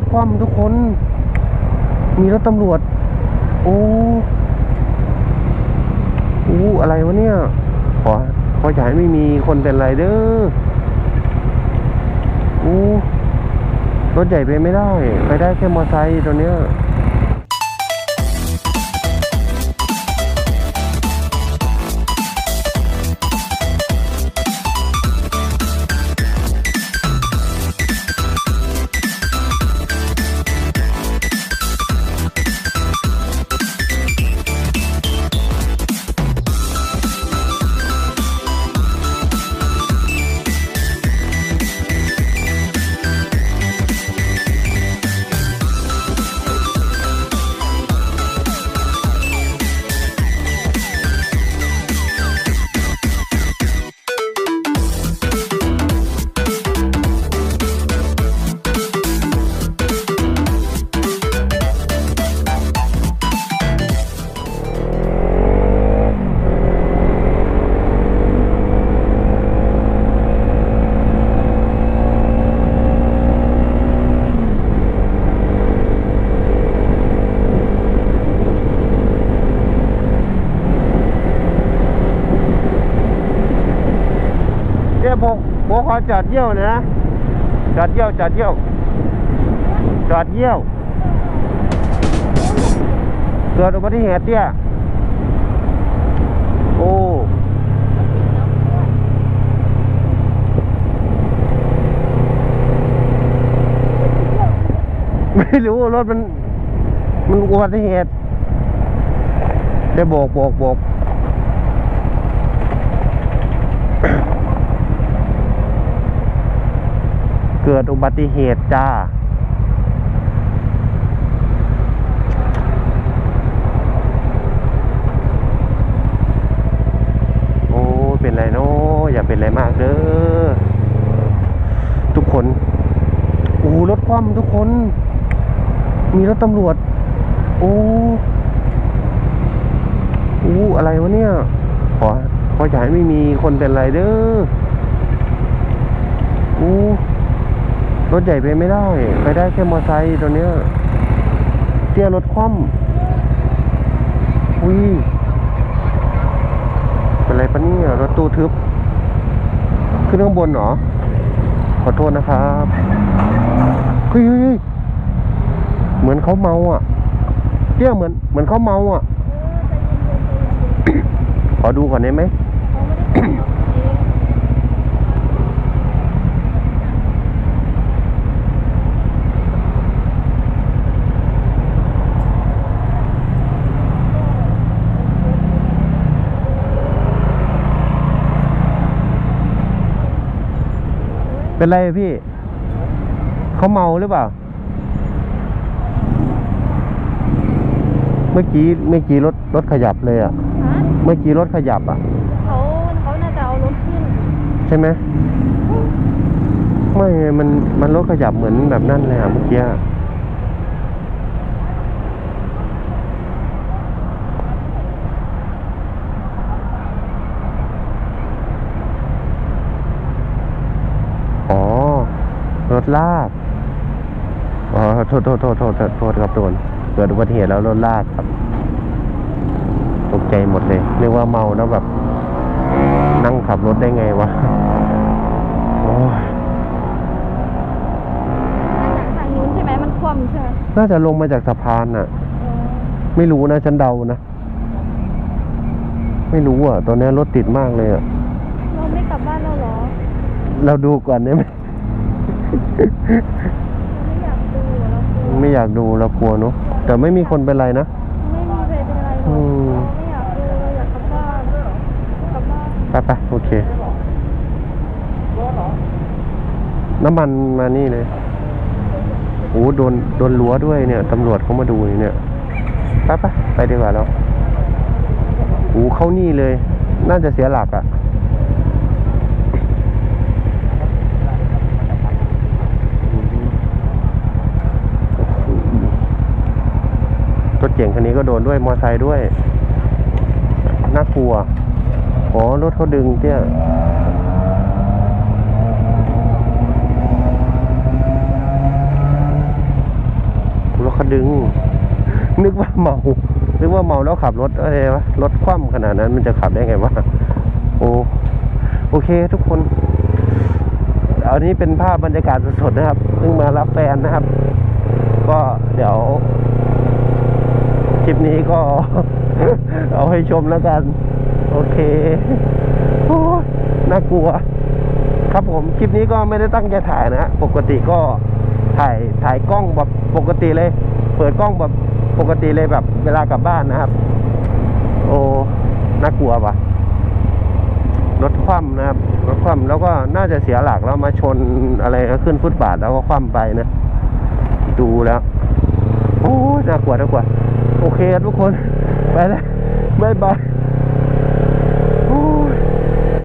ถคว่ำทุกคน มีรถตำรวจ โอ้โอ้อะไรวะเนี่ย ขอ ขออย่าให้ไม่มีคนเป็นไรเด้อโอ้รถใหญ่ไปไม่ได้ ไปได้แค่มอไซค์ตัวเนี้ย จอดเยี่ยวนะจอดเยี่ยวจอดเยี่ยวจอดเยี่ยว เกิดอุบัติเหตุเนี่ยโอ้ไม่รู้รถมัน มันอุบัติเหตุได้โบกโบกโบก เกิดอุบัติเหตุจ้า โอ้ เป็นไรเนาะอย่าเป็นไรมากเด้อ ทุกคน โอ้รถคว่ำทุกคน มีรถตำรวจ โอ้โอ้อะไรวะเนี่ย ขอขออย่าให้ไม่มีคนเป็นไรเด้อ โอ้ รถใหญ่ไปไม่ได้ ไปได้แค่มอไซค์ตัวเนี้ยเตี้ยรถคว่ำอุ้ยเป็นไรปะเนี่ยรถตู้ทึบ ขึ้นข้างบนเหรอ ขอโทษนะครับเฮ้ยเฮ้ยเฮ้ยเหมือนเขาเมาอะเตี้ยเหมือนเหมือนเขาเมาอะขอดูก่อนได้ไหม เป็นไรพี่ เขาเมาหรือเปล่า เมื่อกี้เมื่อกี้รถรถขยับเลยอะ ฮะเมื่อกี้รถขยับอะ เขาเขาน่าจะเอารถขึ้น ใช่ไหมไม่มันมันรถขยับเหมือนแบบนั่นเลยอะเมื่อกี้อะ อ๋อ รถลาก อ๋อโทษโทษโทษโทษโทษโทษครับโดนเกิดอุบัติเหตุแล้วรถลากครับ ตกใจหมดเลยนึกว่าเมาแล้วแบบ นั่งขับรถได้ไงวะโอ้ยทางนู้นใช่ไหมมันคว่ำใช่ไหมน่าจะลงมาจากสะพานน่ะเออไม่รู้นะฉันเดานะ ไม่รู้อะ ตอนนี้รถติดมากเลยอะ เราไม่กลับบ้านแล้วเหรอ เราดูก่อนได้ไหมเราไม่อยากดูเรากลัวไม่อยากดูเรากลัวเนอะแต่ไม่มีคนเป็นไรนะไม่มีใครเป็นอะไรหรอกอืมเราไม่อยากดูเราอยากกลับบ้านกลับบ้านไปไปโอเค น้ำมันมานี่เลยโอ้โดนโดนรั้วด้วยเนี่ยตำรวจเขามาดูเนี่ยไปไปไปดีกว่าแล้วโอ้เข้านี่เลย น่าจะเสียหลักอะ่ะ รถเก่งคันนี้ก็โดนด้วยมอไซค์ด้วย น่ากลัว อ๋อ รถเขาดึงเตี้ยดึง นึกว่าเมา นึกว่าเมาแล้วขับรถอะไรวะ รถคว่ำขนาดนั้นมันจะขับได้ไงวะ โอ้ โอเคทุกคน อันนี้เป็นภาพบรรยากาศสดๆนะครับ เพิ่งมารับแฟนนะครับ ก็เดี๋ยว ลิปนี้ก็ เอาให้ชมแล้วกัน โอเคโอ้ยน่ากลัว ครับผมคลิปนี้ก็ไม่ได้ตั้งใจถ่ายนะฮะปกติก็ถ่ายถ่ายกล้องแบบปกติเลย เปิดกล้องแบบปกติเลยแบบ เวลากลับบ้านนะครับ โอ้น่ากลัวปะรถคว่ำนะครับรถคว่ำแล้วก็น่าจะเสียหลักแล้วมาชนอะไรก็ขึ้นฟุตบาทแล้วก็คว่ำไปนะ ดูแล้ว โอ้น่ากลัวน่ากลัว โอเคทุกคน ไปแล้ว บ๊ายบาย